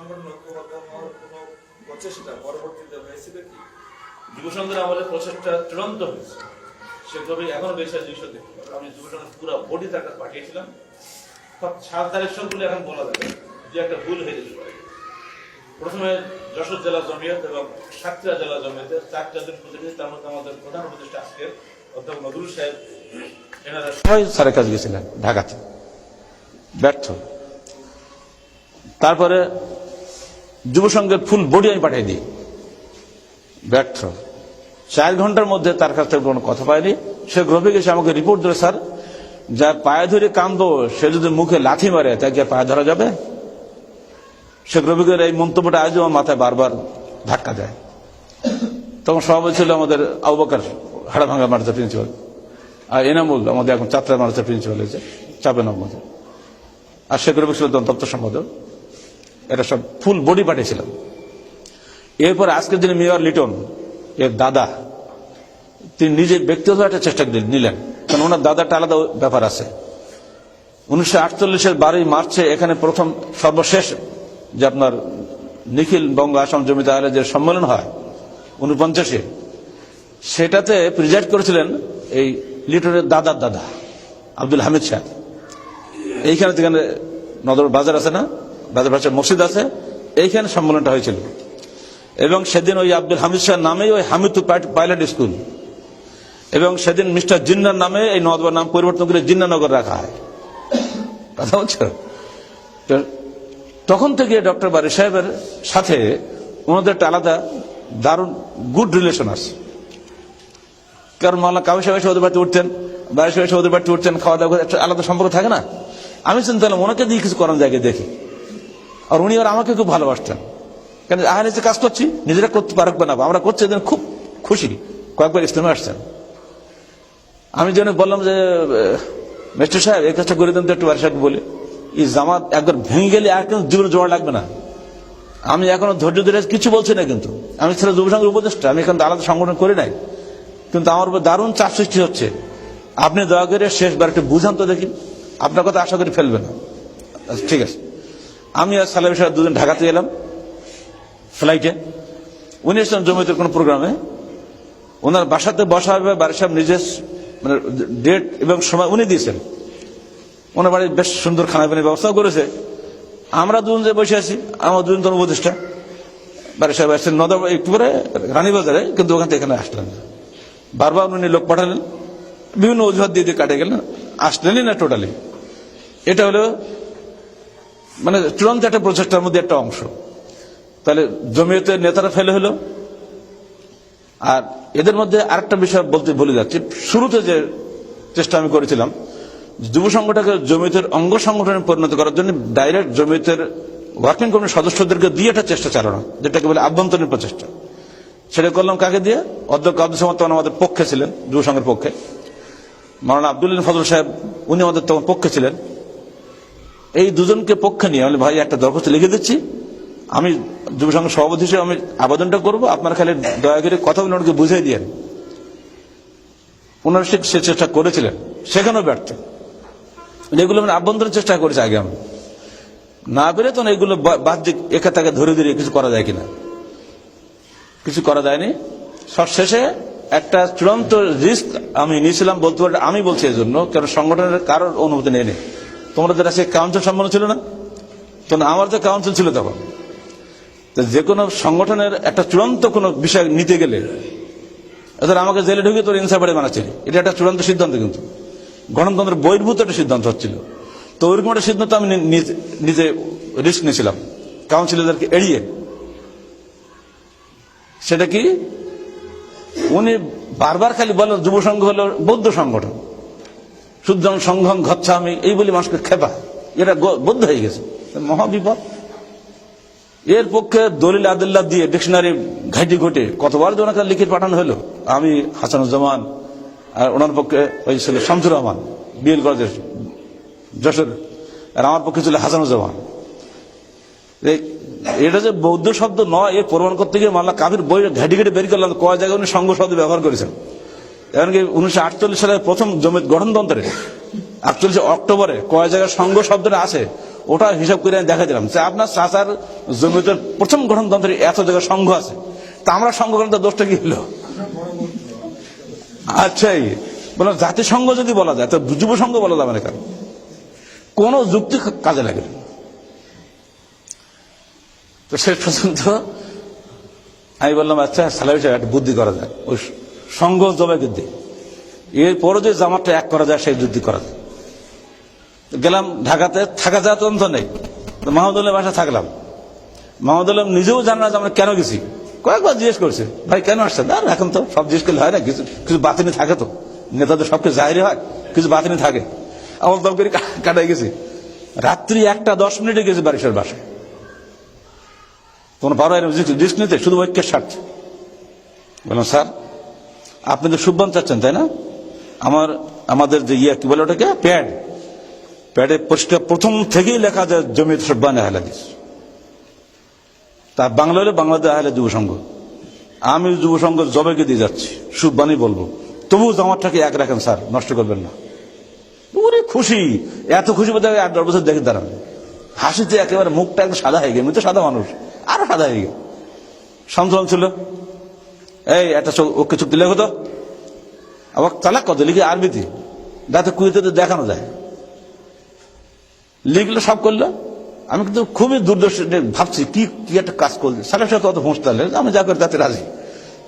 সংগঠন ঐক্যবদ্ধ হওয়ার কোনো প্রচেষ্টা পরবর্তীতে হয়েছিল কি যুবসংঘের আমলে প্রচেষ্টা চূড়ান্ত হয়েছে। সেভাবে এখনও বেশ আছে জিনিস দেখতে পারো। আমি বডি তার কাছে পাঠিয়েছিলাম। সব সাতগুলো এখন বলা যাবে যে একটা ভুল হয়ে যেতে পারে। প্রথমে যশোর জেলা জমিয়ত এবং সাতক্ষীরা জেলা জমিয়তের চারটা জন প্রতিনিধি তার মধ্যে আমাদের প্রধান উপদেষ্টা আজকের অধ্যাপক নজরুল সাহেব এনারা সবাই স্যারের কাছে গেছিলেন ঢাকাতে। ব্যর্থ। তারপরে যুব সংঘের ফুল বডি আমি পাঠিয়ে দিই। ব্যর্থ। চার ঘণ্টার মধ্যে তার কাছ থেকে কোনো কথা পায়নি সে গ্রুপে গেছে, আমাকে রিপোর্ট দিল, স্যার, যার পায়ে ধরে কান্দো সে যদি মুখে লাথি মারে, তাকে পায়ে ধরা যাবে? সে গ্রবিকের এই মন্তব্যটা আজও আমার মাথায় বারবার ধাক্কা দেয়। তখন সভাপতি ছিল আমাদের আবুবাকার হাড়াভাঙ্গা মার্চা প্রিন্সিপাল আর এনামুল, আমাদের এখন চাত্রা মার্চা প্রিন্সিপাল হয়েছে চাপেন আমাদের আর শেখ রবি ছিল দপ্তর সম্পাদক। এটা সব ফুল বডি পাঠিয়েছিলাম এরপর আজকের দিনে মেয়র লিটন, এর দাদা, তিনি নিজে ব্যক্তিগত একটা চেষ্টা নিলেন। কারণ ওনার দাদাটা আলাদা ব্যাপার আছে। উনিশশো আটচল্লিশের বারোই মার্চে এখানে প্রথম সর্বশেষ যে আপনার নিখিল বঙ্গ আসাম জমিতে আলে যে সম্মেলন হয় উনপঞ্চাশে সেটাতে প্রিজাইড করেছিলেন এই লিটনের দাদার দাদা, আব্দুল হামিদ শাহ এইখানে যেখানে নদর বাজার আছে না বাজার পাশে মসজিদ আছে, এইখানে সম্মেলনটা হয়েছিল। এবং সেদিন ওই আব্দুল হামিদ শাহ নামেই ওই হামিদুর পাইলট স্কুল। এবং সেদিন মিস্টার জিন্নার নামে এই নদবার নাম পরিবর্তন করে জিন্নানগর রাখা হয়। কথা বলছো? তখন থেকে ডক্টর বারি সাহেবের সাথে ওনাদের একটা আলাদা দারুণ গুড রিলেশন আছে। কারণ মাল্লা কাবি সাহেব এসে ওদের বাড়িতে উঠতেন বাড়ি সাহেব এসে ওদের বাড়িতে উঠতেন খাওয়া দাওয়া একটা আলাদা সম্পর্ক থাকে না। আমি চিন্তা ওনাকে দিয়ে কিছু করার জায়গায় দেখি। আর উনি আর আমাকে খুব ভালোবাসতেন। কেন আহ নিজে কাজ করছি নিজেরা করতে পারুক বা না আমরা করছি এদের খুব খুশি। কয়েকবার ইসলামে আসছেন। আমি যেন বললাম যে মিস্টার সাহেব এই কাজটা করে দেন তো একটু সাহেব বলে। এই জামাত একবার ভেঙে গেলে আর কিন্তু জীবনে জোড়া লাগবে না। আমি এখনও ধৈর্য ধরে কিছু বলছি না কিন্তু। আমি ছেলে যুব সংঘের উপদেষ্টা আমি এখন আলাদা সংগঠন করি নাই। কিন্তু আমার উপর দারুণ চাপ সৃষ্টি হচ্ছে। আপনি দয়া করে শেষবার একটু বুঝান তো দেখি। আপনার কথা আশা করি ফেলবে না। আচ্ছা, ঠিক আছে। আমি আর সালামি সাহেব দুদিন ঢাকাতে গেলাম ফ্লাইটে উনি এসেছেন জমিতে কোনো প্রোগ্রামে ওনার বাসাতে বসা হবে, বাড়ির সাহেব নিজের মানে ডেট এবং সময় উনি দিয়েছেন। ওনার বাড়ি বেশ সুন্দর খানা পানির ব্যবস্থাও করেছে। আমরা দুজন যে বসে আছি, আমার দুজন তোর উপদেষ্টা বাড়ি সাহেব আসছেন নদর একটু পরে রানীবাজারে, কিন্তু ওখান থেকে এখানে আসলেন। বারবার উনি লোক পাঠালেন। বিভিন্ন অজুহাত দিয়ে দিয়ে কাটে গেলেন। আসলেনই না টোটালি এটা হলো মানে চূড়ান্ত একটা প্রচেষ্টার মধ্যে একটা অংশ। তাহলে জমিয়তের নেতারা ফেলে হলো। আর এদের মধ্যে আরেকটা বিষয় বলতে বলে যাচ্ছি। শুরুতে যে চেষ্টা আমি করেছিলাম যুব সংগঠনকে জমিয়তের অঙ্গ সংগঠনে পরিণত করার জন্য ডাইরেক্ট জমিয়তের ওয়ার্কিং কমিটির সদস্যদেরকে দিয়ে একটা চেষ্টা চালানো, যেটাকে বলে আভ্যন্তরীণ প্রচেষ্টা। সেটা করলাম কাকে দিয়ে? অধ্যক্ষ আব্দুল সামাদ তখন আমাদের পক্ষে ছিলেন, যুব সংঘের পক্ষে। মারানা আব্দুল্লিন ফজল সাহেব, উনি আমাদের তখন পক্ষে ছিলেন। এই দুজনকে পক্ষে নিয়ে আমি ভাই একটা দরখাস্ত লিখে দিচ্ছি। আমি যুব সভাপতি হিসেবে আমি আবেদনটা করব। আপনার খালি দয়া করে কথা বলে ওনাকে বুঝিয়ে দিয়েন। ওনারা সে চেষ্টা করেছিলেন। সেখানেও ব্যর্থ। এগুলো মানে আভ্যন্তরীণ চেষ্টা করেছে আগে আমি। না পেরে তখন এগুলো বাহ্যিক একা তাকে ধরে ধরে কিছু করা যায় কিনা। কিছু করা যায়নি। সবশেষে একটা চূড়ান্ত রিস্ক আমি নিয়েছিলাম বলতে পারি আমি বলছি এই জন্য কারণ সংগঠনের কারোর অনুমতি নেই। তোমাদের কাছে কাউন্সিল সম্মান ছিল না তখন আমার তো কাউন্সিল ছিল তখন, তো যে কোনো সংগঠনের একটা চূড়ান্ত কোনো বিষয় নিতে গেলে এদের আমাকে জেলে ঢুকে তোর ইনসার বাড়ি বানাচ্ছিল এটা একটা চূড়ান্ত সিদ্ধান্ত কিন্তু। গণতন্ত্রের বহির্ভূত একটা সিদ্ধান্ত হচ্ছিল। তো ওইরকম একটা সিদ্ধান্ত আমি নিজে রিস্ক নিয়েছিলাম। কাউন্সিলরদেরকে এড়িয়ে। সেটা কি? উনি বারবার খালি বলেন যুব সংঘ হলো বৌদ্ধ সংগঠন। শুদ্ধং সংঘং ঘচ্ছামি, এই বলে মানুষকে খেপা। এটা বৌদ্ধ হয়ে গেছে। মহাবিপদ। এর পক্ষে দলিল আদুল্লাহ দিয়ে ডিকশনারি ঘাইটি ঘটে কতবার যে ওনাকে লিখিত পাঠানো হলো, আমি হাসানুজ্জামান আর ওনার পক্ষে ওই ছিল শামসুর রহমান, বিএল কলেজের যশোর, আর আমার পক্ষে ছিল হাসানুজ্জামান। এটা যে বৌদ্ধ শব্দ নয়, এ প্রমাণ করতে গিয়ে মাল্লা কাবির বই ঘাটি ঘাটি বের করলাম কয় জায়গায় উনি সংঘ শব্দ ব্যবহার করেছেন। এমনকি উনিশশো আটচল্লিশ সালের প্রথম জমিত গঠনতন্ত্রে একচল্লিশ অক্টোবরে কয় জায়গায় সংঘ শব্দটা আছে, ওটা হিসাব করে আমি দেখা দিলাম। যে আপনার চাচার জমিতে প্রথম গঠনতন্ত্রে এত জায়গায় সংঘ আছে। তা আমরা সংঘ তো দোষটা কি হলো? আচ্ছা এই বললাম জাতিসংঘ যদি বলা যায়, তো যুব সংঘ বলা যাবে না কেন? কোন যুক্তি কাজে লাগে। তো শেষ পর্যন্ত আমি বললাম আচ্ছা সালামি সাহেব, একটা বুদ্ধি করা যায়। ওই সংঘ জমে কিন্তু এরপরে যে জামাতটা এক করা যায়, সেই যুদ্ধি করা গেলাম ঢাকাতে, থাকা যায় তদন্ত নেই। মাহমুদুল্লাহ বাসা থাকলাম। মাহমুদুল্লাহ নিজেও জানে না যে আমরা কেন গেছি। কয়েকবার জিজ্ঞেস করছে, ভাই, কেন আসছে না এখন তো সব জিজ্ঞেস করলে হয় না, কিছু কিছু বাতিনি থাকে তো। নেতাদের সব কিছু জাহিরি হয়, কিছু বাতিনি থাকে। আমার দম করে কাটাই গেছি। রাত্রি একটা দশ মিনিটে গেছি বারিশের বাসায়। কোনো বারো রিস্ক নিতে শুধু ঐক্যের স্বার্থে। বললাম, স্যার আপনি তো সুব্বান চাচ্ছেন, তাই না? আমার, আমাদের যে ইয়ে কি বলে ওটাকে? প্যাড। প্যাডে পরিষ্কার, প্রথম থেকেই লেখা যায় জমিয়ত সুব্বান আহলাদিস। তা বাংলা হলে বাংলাদেশ আহলে যুব সংঘ আমি যুব সংঘ জবেকে দিয়ে যাচ্ছি সুব্বানই বলব। তবুও জামাতটাকে এক রাখেন, স্যার, নষ্ট করবেন না। ওরে খুশি। এত খুশি বোধ হয় আট দশ বছর দেখে দাঁড়ান। হাসিতে একেবারে মুখটা একদম সাদা হয়ে গেছে, আমি তো সাদা মানুষ। আরও সাদা হয়ে গেছে। সন্তুলন ছিল। এই, একটা ওকে চুক্তি লেখো তো। আবার তালাক কত লিখে আরবিতে যাতে কুয়েতে তো দেখানো যায়। লিখলো, সব করল। আমি কিন্তু খুবই দুর্দর্শ ভাবছি, কি কি একটা কাজ করছে সালেহ সাহেব অত হুঁশ তাহলে আমি যা করে তাতে রাজি।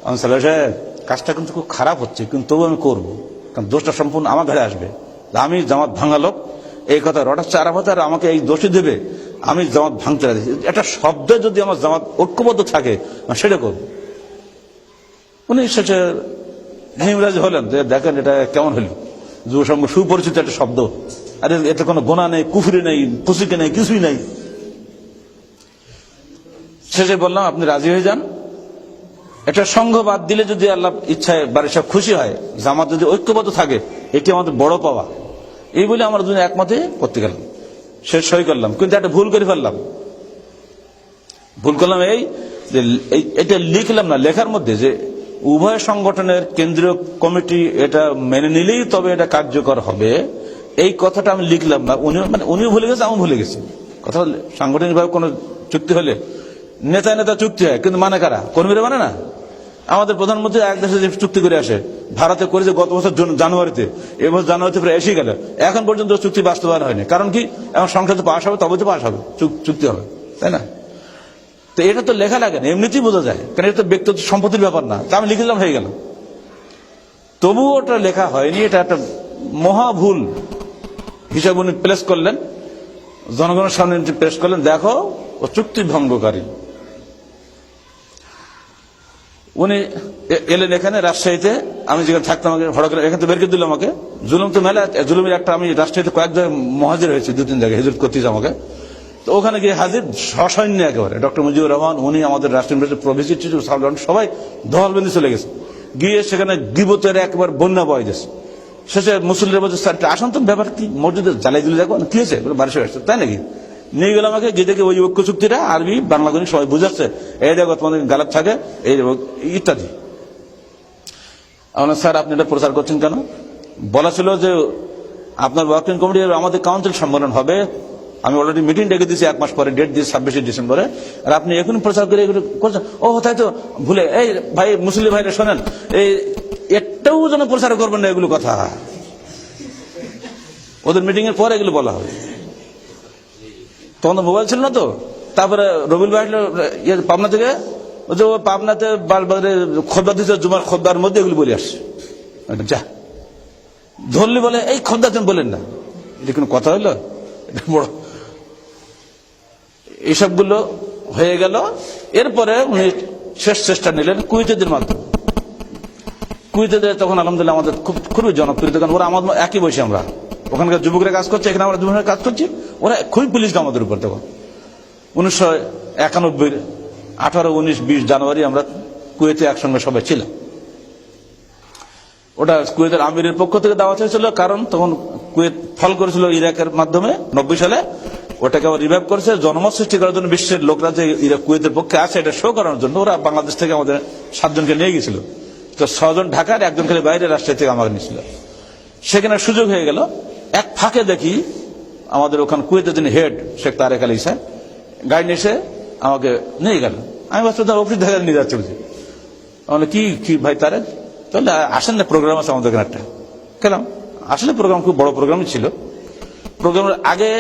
আমি সালেহ সাহেব কাজটা কিন্তু খুব খারাপ হচ্ছে, কিন্তু তবু আমি করব। কারণ দোষটা সম্পূর্ণ আমার ঘরে আসবে। আমি জামাত ভাঙা লোক, এই কথা রটাচ্ছে আরাফ আর আমাকে এই দোষী দেবে, আমি জামাত ভাঙতে রাজি। একটা শব্দে যদি আমার জামাত ঐক্যবদ্ধ থাকে সেটা করব। উনি শেষে হিমরাজ হলেন, যে দেখেন এটা কেমন হলো? যুব সংঘ সুপরিচিত একটা শব্দ। আরে, এতে কোনো গোনা নেই, কুফরি নেই পুসিকে নেই, কিছুই নেই। শেষে বললাম, আপনি রাজি হয়ে যান? একটা সংঘ বাদ দিলে যদি আল্লাহ ইচ্ছায় বাড়ির সব খুশি হয়, জামাত যদি ঐক্যবদ্ধ থাকে, এটি আমাদের বড় পাওয়া। এই বলে আমরা দুজন একমতে করতে গেলাম। শেষ সই করলাম, কিন্তু একটা ভুল করে ফেললাম। ভুল করলাম এই যে এটা লিখলাম না, লেখার মধ্যে যে উভয় সংগঠনের কেন্দ্রীয় কমিটি এটা মেনে নিলেই তবে এটা কার্যকর হবে। এই কথাটা আমি লিখলাম না। উনি মানে উনিও ভুলে গেছে আমি ভুলে গেছি। কথা সাংগঠনিকভাবে কোনো চুক্তি হলে নেতা নেতা চুক্তি হয়, কিন্তু মানে কারা? কর্মীরা মানে না? আমাদের প্রধানমন্ত্রী এক দেশে যে চুক্তি করে আসে, ভারতে করেছে গত বছর জন- জানুয়ারিতে এবছর জানুয়ারিতে প্রায় এসে গেল। এখন পর্যন্ত চুক্তি বাস্তবায়ন হয়নি। কারণ কি? এখন সংসদে পাশ হবে তবে তো পাশ হবে, চুক- চুক্তি হবে, তাই না? তো এটা তো লেখা লাগে না, এমনিতেই বোঝা যায়। কারণ এটা তো ব্যক্তিগত সম্পত্তির ব্যাপার না। তা আমি লিখে দিলাম, হয়ে গেল। তবুও ওটা লেখা হয়নি, এটা একটা মহা ভুল হিসাব উনি প্লেস করলেন। জনগণের সামনে প্রেস করলেন। দেখো, ও চুক্তি ভঙ্গকারী। উনি এলেন এখানে রাজশাহীতে, আমি যেখানে থাকতাম আমাকে হঠাৎ করে এখান বের করে দিল আমাকে। জুলুম তো মেলা জুলুমের একটা আমি রাজশাহীতে কয়েক জায়গায় মহাজির হয়েছি দু তিন জায়গায় হেজুর করতেছি আমাকে। তো ওখানে গিয়ে হাজির সসৈন্য একেবারে। ডক্টর মুজিবুর রহমান, উনি আমাদের রাষ্ট্রীয় প্রভৃতি সাধারণ সবাই দলবেঁধে চলে গেছে। গিয়ে সেখানে গিবতের একবার বন্যা বয় দিয়েছে শেষে মুসল্লিরা বলছে, স্যার এটা আসুন তো, ব্যাপার কি? মসজিদে জ্বালাই দিলে দেখো, কি হয়েছে? বারিশ আসছে। তাই নাকি? নিয়ে গেলাম আমাকে দেখে ওই ঐক্য চুক্তিটা আরবি, বাংলা গণিত সবাই বুঝাচ্ছে। এই দেখো, তোমাদের গালাত থাকে, এই ইত্যাদি। আমরা, স্যার, আপনি এটা প্রচার করছেন কেন? বলা ছিল যে, আপনার ওয়ার্কিং কমিটির আমাদের কাউন্সিল সম্মেলন হবে। আমি অলরেডি মিটিং ডেকে দিয়েছি এক মাস পরে ডেট দিয়ে ছাব্বিশে ডিসেম্বরে, আর আপনি এখন প্রচার করে এগুলো করছেন। ও, তাই তো, ভুলে, এই ভাই মুসলিম ভাইরা শোনেন, এই একটাও যেন প্রচার করবেন না এগুলো কথা। ওদের মিটিং এর পরে এগুলো বলা হবে। তখন মোবাইল ছিল না তো, তারপরে রবিল ভাই ইয়ে পাবনা থেকে ও যে পাবনাতে বালবাগের খোদ্া দিতে জুমার খোদ্দার মধ্যে এগুলো বলে আসছে। যা। ধরলি বলে, এই খোদ্দা তুমি বলেন না। এটা কোনো কথা হইল? এটা বড় এইসবগুলো হয়ে গেল। এরপরে উনি শেষ চেষ্টা নিলেন কুইতেদের মাধ্যমে। কুইতেদের তখন আলহামদুলিল্লাহ আমাদের খুব, খুবই জনপ্রিয়। কারণ ওরা আমাদের একই বয়সী আমরা। ওখানকার যুবকরা কাজ করছে, এখানে আমরা যুবকরা কাজ করছি। ওরা খুবই পুলিশ আমাদের উপর তখন উনিশশো একানব্বই আঠারো, উনিশ, বিশ জানুয়ারি আমরা কুয়েতে একসঙ্গে সবাই ছিলাম। ওটা কুয়েতের আমিরের পক্ষ থেকে দেওয়া হয়েছিল, কারণ তখন কুয়েত ফল করেছিল ইরাকের মাধ্যমে নব্বই সালে। ওটাকে আবার রিভাইভ করেছে, জনমত সৃষ্টি করার জন্য বিশ্বের লোকরা যে কুয়েতের পক্ষে আছে, এটা শো করার জন্য ওরা বাংলাদেশ থেকে আমাদের সাতজনকে নিয়ে গেছিল তো ছজন ঢাকার, একজন খালি বাইরে রাষ্ট্রের থেকে আমাকে নিয়েছিল। সেখানে সুযোগ হয়ে গেল। এক ফাঁকে দেখি আমাদের ওখানে কুয়েতের যিনি হেড শেখ তারেক আলী সাহেব গাড়ি নিয়ে এসে আমাকে নিয়ে গেল। আমি ভাবছি তার অফিস দেখা নিয়ে যাচ্ছে বুঝি আমি কি কি ভাই তারেক? তাহলে আসেন না প্রোগ্রাম আছে আমাদের এখানে একটা। গেলাম। আসলে প্রোগ্রাম খুব বড় প্রোগ্রামই ছিল। প্রোগ্রামের আগে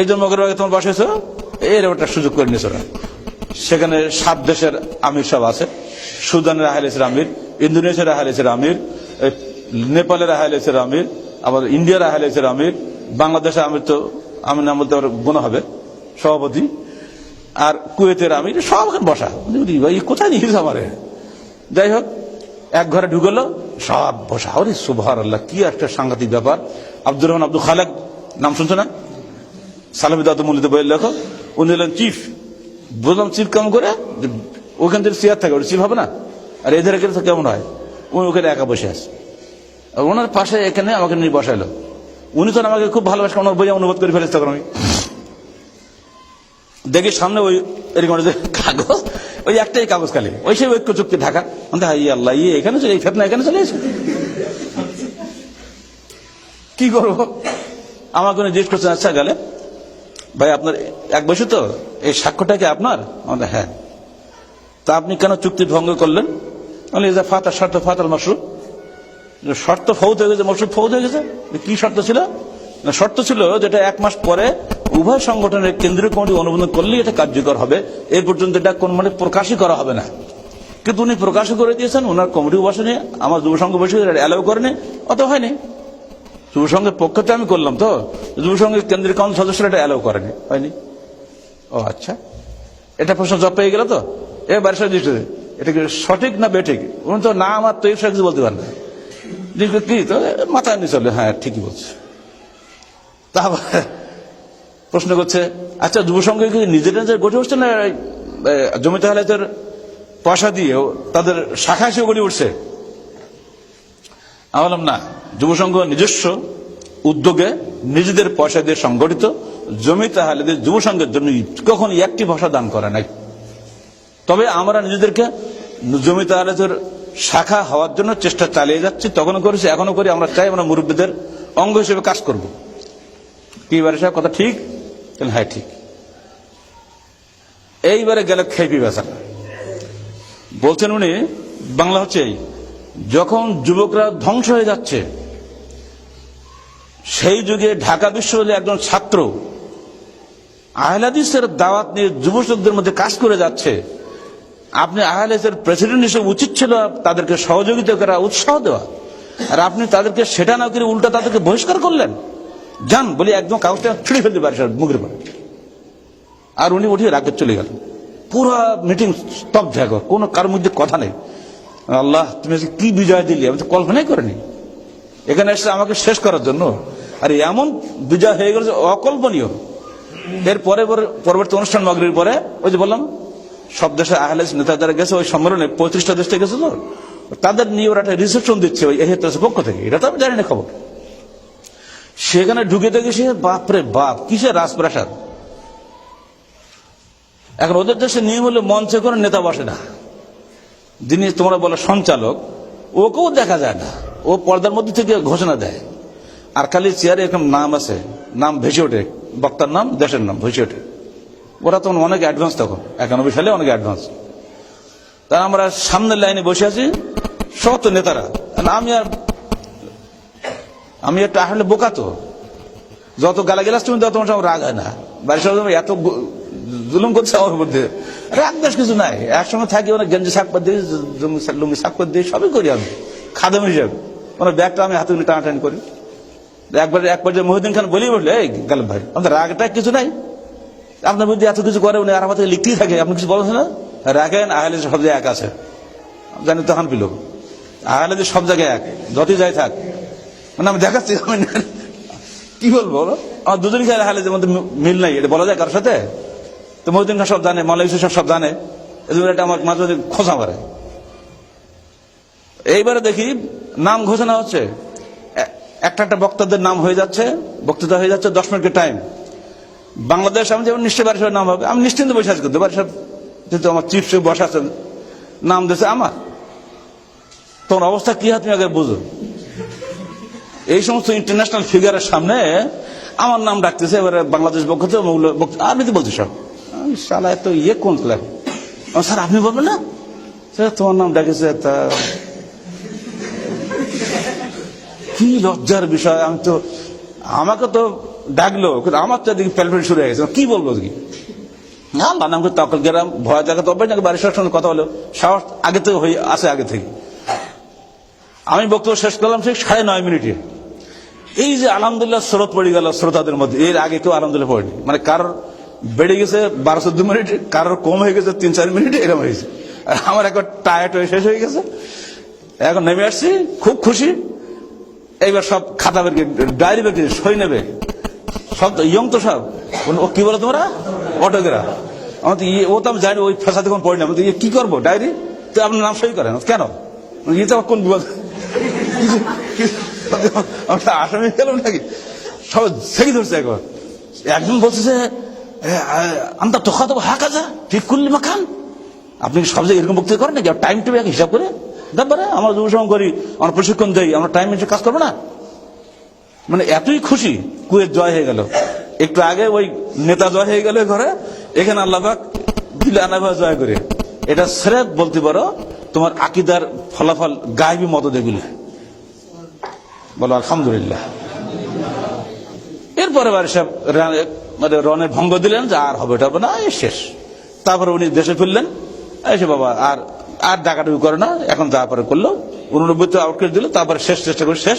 এই জন্য মগের আগে তোমার বসেছ এরকম একটা সুযোগ করে নিয়েছ ওরা সেখানে সাত দেশের আমির সব আছে। সুদানের আহলেসের আমির, ইন্দোনেশিয়ার আহলেসের আমির নেপালের আহলেসের আমির, আবার ইন্ডিয়ার আহলেসের আমির, বাংলাদেশের আমির তো, আমির নাম বলতে আমার গোনা হবে, সভাপতি, আর কুয়েতের আমির, সব বসা। ভাই, কোথায় নিয়েছে আমারে? যাই হোক, এক ঘরে ঢুকলো, সব বসা। আরে সুভার আল্লাহ কি একটা সাংঘাতিক ব্যাপার। আব্দুর রহমান আব্দুল খালেক, নাম শুনছো না? সালামি দাদু মল্লিত বইয়ের লেখক। উনি হলেন চিফ। বুঝলাম চিফ কেমন করে? ওখান থেকে চেয়ার থাকে, ওটা চিফ হবে না? আর এদের এখানে কেমন হয়? উনি ওখানে একা বসে আছে। ওনার পাশে এখানে আমাকে নিয়ে বসাইলো। উনি তো আমাকে খুব ভালোবাসে, ওনার বই অনুবাদ করে ফেলেছে তখন আমি। দেখি সামনে ওই এরকম কাগজ, ওই একটাই কাগজ খালি। ওই সেই ঐক্য চুক্তি ঢাকা। হাই আল্লাহ ইয়ে এখানে চলে, এই ফেতনা এখানে চলে এসে কি করব? আমাকে জিজ্ঞেস করছেন আচ্ছা গেলে ভাই, আপনার এক বছর তো? এই সাক্ষ্যটা কি আপনার? আমাদের হ্যাঁ। তা আপনি কেন চুক্তি ভঙ্গ করলেন? বলে যে ফাতা শর্ত, ফাতাল মাসরুফ শর্ত ফৌত হয়ে গেছে মসরুফ ফৌত হয়ে গেছে? কি শর্ত ছিল? শর্ত ছিল যেটা এক মাস পরে উভয় সংগঠনের কেন্দ্রীয় কমিটি অনুমোদন করলেই এটা কার্যকর হবে। এই পর্যন্ত এটা কোন মানে প্রকাশই করা হবে না। কিন্তু উনি প্রকাশও করে দিয়েছেন ওনার কমিটি বসেনি আমার যুব সংঘ বসে অ্যালাউ করেনি অত হয়নি। যুব পক্ষ পক্ষতে আমি করলাম তো। যুব সংঘের কেন্দ্রীয় কমিটির সদস্যরা এটা অ্যালাউ করেনি। হয়নি? ও আচ্ছা। এটা প্রশ্ন জব পেয়ে গেল তো? এবার সে দৃষ্টি এটা কি সঠিক না বেঠিক? উনি তো না আমার তো কিছু বলতে পারেন কি? তো মাথায় নিয়ে চলে। হ্যাঁ ঠিকই বলছে। তারপর প্রশ্ন করছে আচ্ছা যুব সংঘ কি নিজের নিজের গড়ে উঠছে না জমিতে হালাতের পয়সা দিয়ে তাদের শাখা হিসেবে গড়ে উঠছে? আমি বললাম, না। যুব সংঘ নিজস্ব উদ্যোগে নিজেদের পয়সা দিয়ে সংগঠিত, জমি তাহালেদের যুব সংঘের জন্য কখনো একটি ভাষা দান করে নাই। তবে আমরা নিজেদেরকে জমি তাহালেদের শাখা হওয়ার জন্য চেষ্টা চালিয়ে যাচ্ছি, তখনও করেছি এখনও করি, আমরা চাই আমরা মুরব্বীদের অঙ্গ হিসেবে কাজ করব। কি বারে সাহেব, কথা ঠিক? হ্যাঁ ঠিক। এইবারে গেল খেপি বেচা বলছেন উনি, বাংলা হচ্ছে এই, যখন যুবকরা ধ্বংস হয়ে যাচ্ছে সেই যুগে ঢাকা বিশ্ববিদ্যালয়ের একজন ছাত্র আহলাদিসের দাওয়াত নিয়ে যুবকদের মধ্যে কাজ করে যাচ্ছে। আপনি আহলাদিসের প্রেসিডেন্ট হিসেবে উচিত ছিল তাদেরকে সহযোগিতা করা, উৎসাহ দেওয়া। আর আপনি তাদেরকে সেটা না করে উল্টা তাদেরকে বহিষ্কার করলেন। যান, বলি একদম কাগজটা ছুড়ে ফেলতে পারে স্যার, মুখের পরে আর উনি উঠিয়ে রাগে চলে গেল পুরো মিটিং স্তব্ধ এখন কোনো কারোর মধ্যে কথা নেই। আল্লাহ, তুমি কি বিজয় দিলি? আমি তো কল্পনাই করিনি। এখানে এসে আমাকে শেষ করার জন্য আর এমন বিজয় হয়ে গেল যে অকল্পনীয়। এর পরে পরে- পরবর্তী অনুষ্ঠান মাগরির পরে, ওই যে বললাম, সব দেশে আহলে নেতা যারা গেছে, ওই সম্মেলনে পঁয়ত্রিশটা দেশ থেকে গেছে তো। তাদের নিয়ে ওরা একটা রিসেপশন দিচ্ছে ওই এহেতের পক্ষ থেকে। এটা তো আমি জানি না খবর। সেখানে ঢুকে দেখে সে, বাপরে বাপ, কিসের রাজপ্রাসাদ? এখন ওদের দেশে নিয়ম হলে মঞ্চে কোনো নেতা বসে না। যিনি তোমরা বলে সঞ্চালক, ওকেও দেখা যায় না। ও পর্দার মধ্যে থেকে ঘোষণা দেয়। আর খালি চেয়ারে এরকম নাম আছে। নাম ভেসে ওঠে। বক্তার নাম, দেশের নাম ভেসে ওঠে। ওরা তখন অনেক অ্যাডভান্স তখন। একানব্বই সালে অনেক অ্যাডভান্স তা আমরা সামনের লাইনে বসে আছি। সব তো নেতারা আমি আর আমি একটু আসলে বোকা তো। যত গালা গেলাস তুমি তত সঙ্গে রাগ হয় না। বাড়ির সবাই এত জুলুম করছে আমার মধ্যে। রাগ দেশ কিছু নাই। একসঙ্গে থাকি ওরা গেঞ্জি দিয়ে জঙ্গি সা- লুঙ্গি সাকপাত দিই, সবই করি আমি। খাদেম হিসেবে। ওনার ব্যাগটা আমি হাতে টানাটানি করি। একবার এক পর্যায়ে মহিউদ্দিন খান বলেই বললে এই গেল ভাই আমাদের রাগটা কিছু নাই? আপনার মধ্যে এত কিছু করে উনি আর থেকে লিখতেই থাকে, আপনি কিছু বলেন না? রাখেন আহলে সব জায়গায় এক আছে। জানি তখন পিল আহলে সব জায়গায় এক, যতই যাই থাক। মানে আমি দেখাচ্ছি, আমি কি বলব আমার দুজন খেয়াল হালে যে মধ্যে মিল নাই, এটা বলা যায় কারোর সাথে? তো মহিউদ্দিন খান সব জানে মালা ইউসুফ সব জানে, এজন্য এটা আমার মাঝে মাঝে খোঁজা মারে। এইবারে দেখি, নাম ঘোষণা হচ্ছে। একটা একটা বক্তাদের নাম হয়ে যাচ্ছে, বক্তৃতা হয়ে যাচ্ছে দশ মিনিটের টাইম বাংলাদেশ, আমি যেমন নিশ্চয় সাহেবের নাম হবে, আমি নিশ্চিন্ত বসে আছি কিন্তু সাহেব যেহেতু আমার চিফ সাহেব বসে আছেন, নাম দিয়েছে আমার। তোমার অবস্থা কি হয় তুমি আগে বুঝো। এই সমস্ত ইন্টারন্যাশনাল ফিগারের সামনে আমার নাম ডাকতেছে, এবারে বাংলাদেশ পক্ষ থেকে আপনি তো বলছি সব। আমি শালা, এত ইয়ে কোন স্যার, আপনি বলবেন না? স্যার, তোমার নাম ডাকেছে, তা কি লজ্জার বিষয়? আমি তো আমাকে তো ডাকলো, কিন্তু আমার তো এদিকে প্যালপেট শুরু হয়ে গেছে। কি বলব কি আল্লাহ নাম করে তকল গেলাম, ভয় দেখা তো অভ্যাস নাকি বাড়ির সঙ্গে কথা হলো সাহস আগে থেকে হয়ে আসে আগে থেকে। আমি বক্তব্য শেষ করলাম ঠিক সাড়ে নয় মিনিটে। এই যে আলহামদুলিল্লাহ স্রোত পড়ে গেল শ্রোতাদের মধ্যে, এর আগে কেউ আলহামদুলিল্লাহ পড়েনি। মানে কারোর বেড়ে গেছে বারো চোদ্দ মিনিট, কারোর কম হয়ে গেছে তিন চার মিনিট, এরকম হয়েছে। আমার একবার টায়ার্ড হয়ে শেষ হয়ে গেছে। এখন নেমে আসছি, খুব খুশি। এইবার সব খাতা বের ডায়েরি বের সই নেবে। সব ইয়ং তো সব। ও কি বলো তোমরা? অটোগ্রাফ। আমার ইয়ে- ও তো আমি জানি, ওই ফেসাতে কোন পড়ি না। ইয়ে কি করব? ডায়েরি? তো আপনার নাম সই করেন। কেন? ইয়ে তো কোন বিপদ আমরা আসামি গেলাম নাকি? সব সেকি ধরছে একবার। একজন বলছে যে আমরা তোখা তো হাঁকা যা ঠিক করলি মাখান আপনি সব জায়গায় এরকম বক্তৃতা করেন নাকি? টাইম টু হিসাব করে ব্যাপারে আমরা যুবসংঘ করি, আমরা প্রশিক্ষণ দেই, আমরা টাইম মেনে কাজ করব না? মানে এতই খুশি, কুয়েত জয় হয়ে গেল। একটু আগে ওই নেতা জয় হয়ে গেল ঘরে, এখানে আল্লাহাক দিলে জয় করে। এটা সেরেফ বলতে পারো, তোমার আকিদার ফলাফল গায়েবী মত এগুলো বলো, আলহামদুলিল্লাহ। এরপরে বারে রানে- মানে রনের ভঙ্গ দিলেন, যে আর হবে, এটা হবে না শেষ। তারপরে উনি দেশে ফিরলেন, এসে বাবা, আর আর ডাকাডুকি করে না, এখন তারপরে করল। উননব্বইতে আউট করে দিল, তারপরে শেষ চেষ্টা করে শেষ।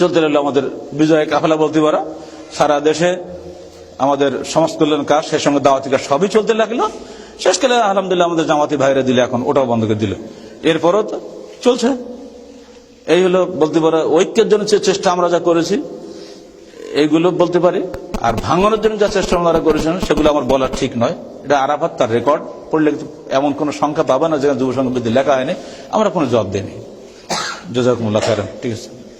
চলতে লাগল আমাদের বিজয় কাফেলা বলতে পারা। সারা দেশে আমাদের সমাজ কল্যাণ কাজ, সেই সঙ্গে দাওয়াতি কাজ সবই চলতে লাগল। শেষ শেষকালে আলহামদুলিল্লাহ আমাদের জামাতি ভাইরা দিলে, এখন ওটাও বন্ধ করে দিল। এরপরও চলছে। এই হলো বলতে পারো, ঐক্যের জন্য চেষ্টা আমরা যা করেছি এইগুলো বলতে পারি? আর ভাঙানোর জন্য যা চেষ্টা আমরা করেছেন, সেগুলো আমার বলা ঠিক নয়। এটা আরাফাত তার রেকর্ড পড়লে এমন কোন সংখ্যা পাবে না যেখানে যুব সংঘ লেখা হয়নি, আমরা কোনো জবাব দিইনি। জোজাকুমুল্লাহ ঠিক আছে।